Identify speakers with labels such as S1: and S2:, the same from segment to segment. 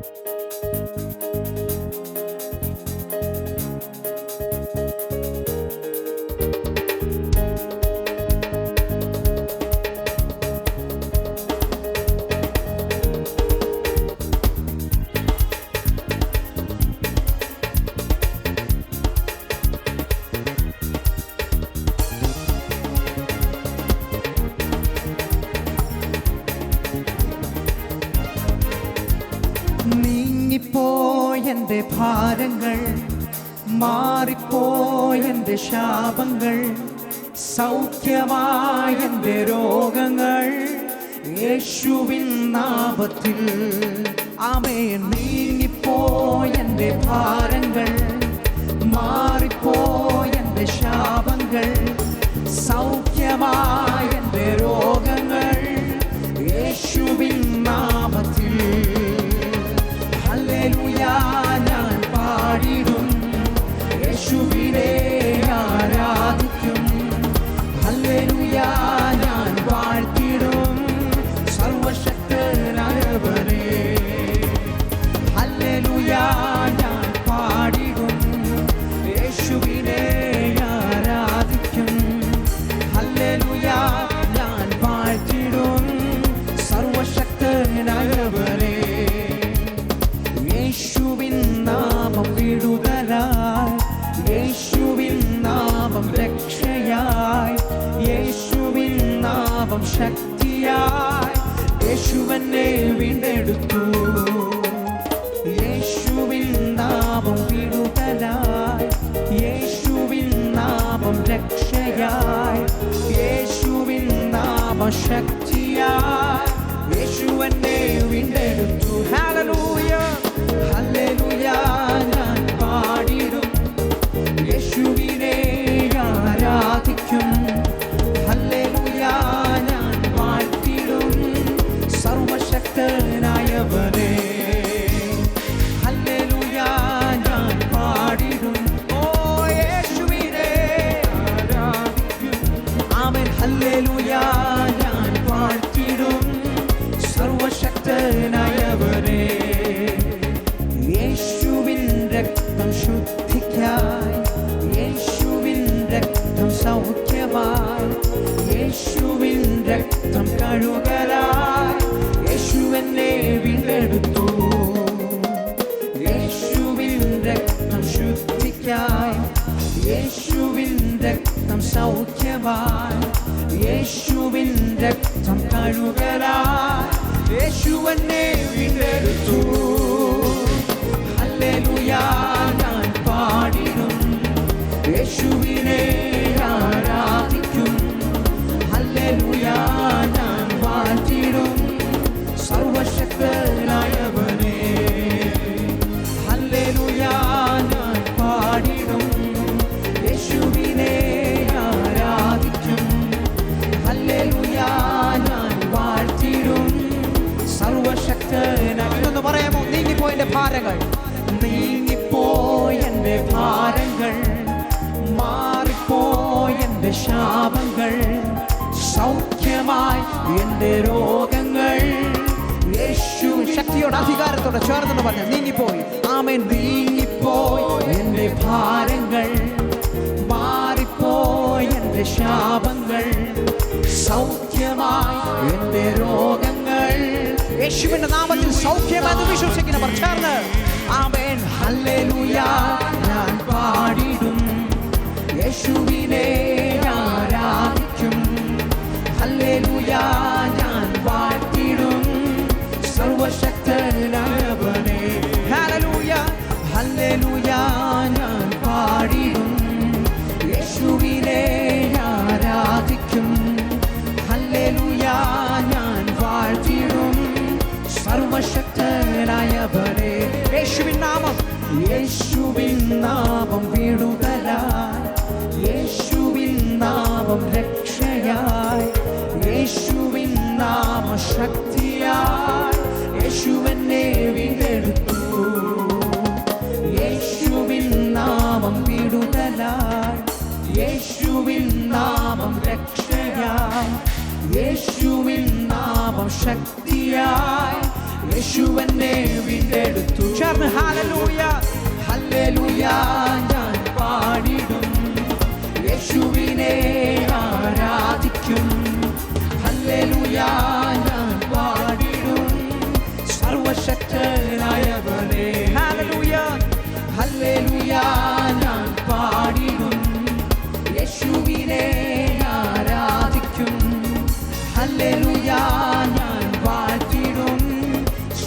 S1: Música നീങ്ങിപ്പോയെന്റെ ഭാരങ്ങൾ മാറിപ്പോയെന്റെ ശാപങ്ങൾ സൗഖ്യമായെന്റെ രോഗങ്ങൾ യേശുവിൻ നാമത്തിൽ. ആമേൻ. നീങ്ങിപ്പോയെന്റെ ഭാരങ്ങൾ മാറിപ്പോയെന്റെ ശാപങ്ങൾ സൗഖ്യമായെന്റെ ശക്തിയായി യേശുവനെ വീണ്ടെടുത്തു. യേശുവിൻ നാമം വിടുതലായി. യേശുവിൻ നാമം രക്ഷയായി. യേശുവിൻ നാമ ശക്തിയായി യേശുവനെ വീണ്ടെടുത്തു. ഹല്ലേലൂയ ഹല്ലേലൂയ രക്തം ശുദ്ധിക്കായി ഭാരങ്ങൾ നീങ്ങിപ്പോയെന്റെ ഭാരങ്ങൾ മാറിപ്പോയെന്റെ ശാപങ്ങൾ സൗഖ്യമായി എന്റെ രോഗങ്ങൾ. യേശു ശക്തിയോട് അധികാരത്തോടെ ചേർന്നെന്ന് പറഞ്ഞു നീങ്ങിപ്പോയി. ആമേൻ. നീങ്ങിപ്പോയി എന്റെ ഭാരങ്ങൾ മാറിപ്പോയ എന്റെ ശാപങ്ങൾ സൗഖ്യമായി എന്റെ രോഗങ്ങൾ യേശുവിന്റെ നാമത്തിൽ സൗഖ്യമെന്ന് വിശ്വസിക്കുന്നവർ ചേർന്ന് ആമേൻ. ഹല്ലേലൂയ. ഞാൻ പാടിടും. യേശുവിനെ യേശുവിൻ നാമം വിടുതലായി. യേശുവിൻ നാമം രക്ഷയായി. യേശുവിൻ നാമ ശക്തിയായി. യേശുവെന്നെ വീണ്ടെടുത്തു. യേശുവിൻ നാമം വിടുതലായി. യേശുവിൻ നാമം രക്ഷയായി. യേശുവിൻ നാമം ശക്തിയായി. യേശുവെന്നെ വീണ്ടെടുത്തു. ചേർന്ന് ഹല്ലേലൂയ ഞാൻ പാടിടും. യേശുവിനെ ആരാധിക്കും. ഹല്ലേലൂയാ ഞാൻ പാടിടും. സർവശക്തനായവനെ. ഹല്ലേലൂയാ ഹല്ലേലൂയാ ഞാൻ പാടിടും. യേശുവിനെ ആരാധിക്കും. ഹല്ലേലൂയാ ഞാൻ പാടിടും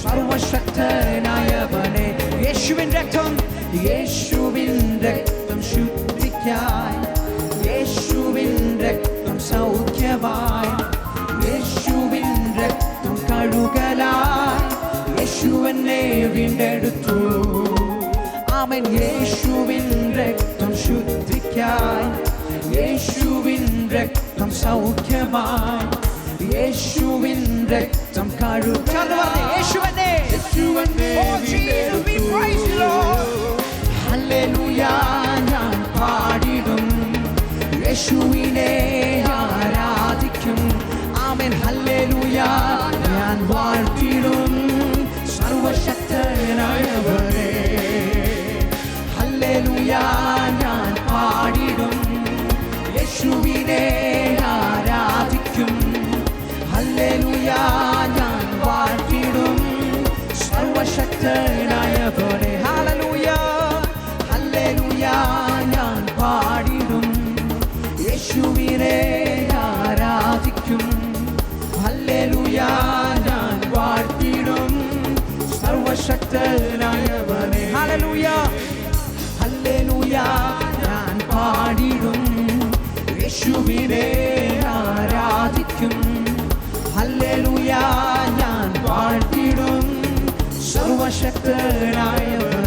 S1: സർവശക്തനായവനെ. യേശുവിൻ രക്തം യേശുവിൻ രക്തം ശുദ്ധിക്കായി. യേശുവിൻ രക്തം സൗഖ്യമായി. യേശുവിൻ രക്തം കഴുകലായി. യേശുവനെ വീണ്ടെടുത്തു. ആമൻ. യേശുവിൻ രക്തം ശുദ്ധിക്കായി. യേശുവിൻ രക്തം സൗഖ്യമായി. യേശുവിൻ രക്തം കഴുകല ഞാൻ വാഴ്ത്തിടും. സർവശക്തനായവരെ ഹല്ലേലൂയ ഹല്ലേലൂയ ഞാൻ പാടിടും. യേശുവിനെ ആരാധിക്കും. ഹല്ലേലൂയ ഞാൻ വാഴ്ത്തിടും. സർവശക്തനായവനെ ഹല്ലേലൂയ ഹല്ലേലൂയ ഞാൻ പാടിടും. യേശുവിനെ ഞാൻ പാടിടും സർവശക്തനായവനെ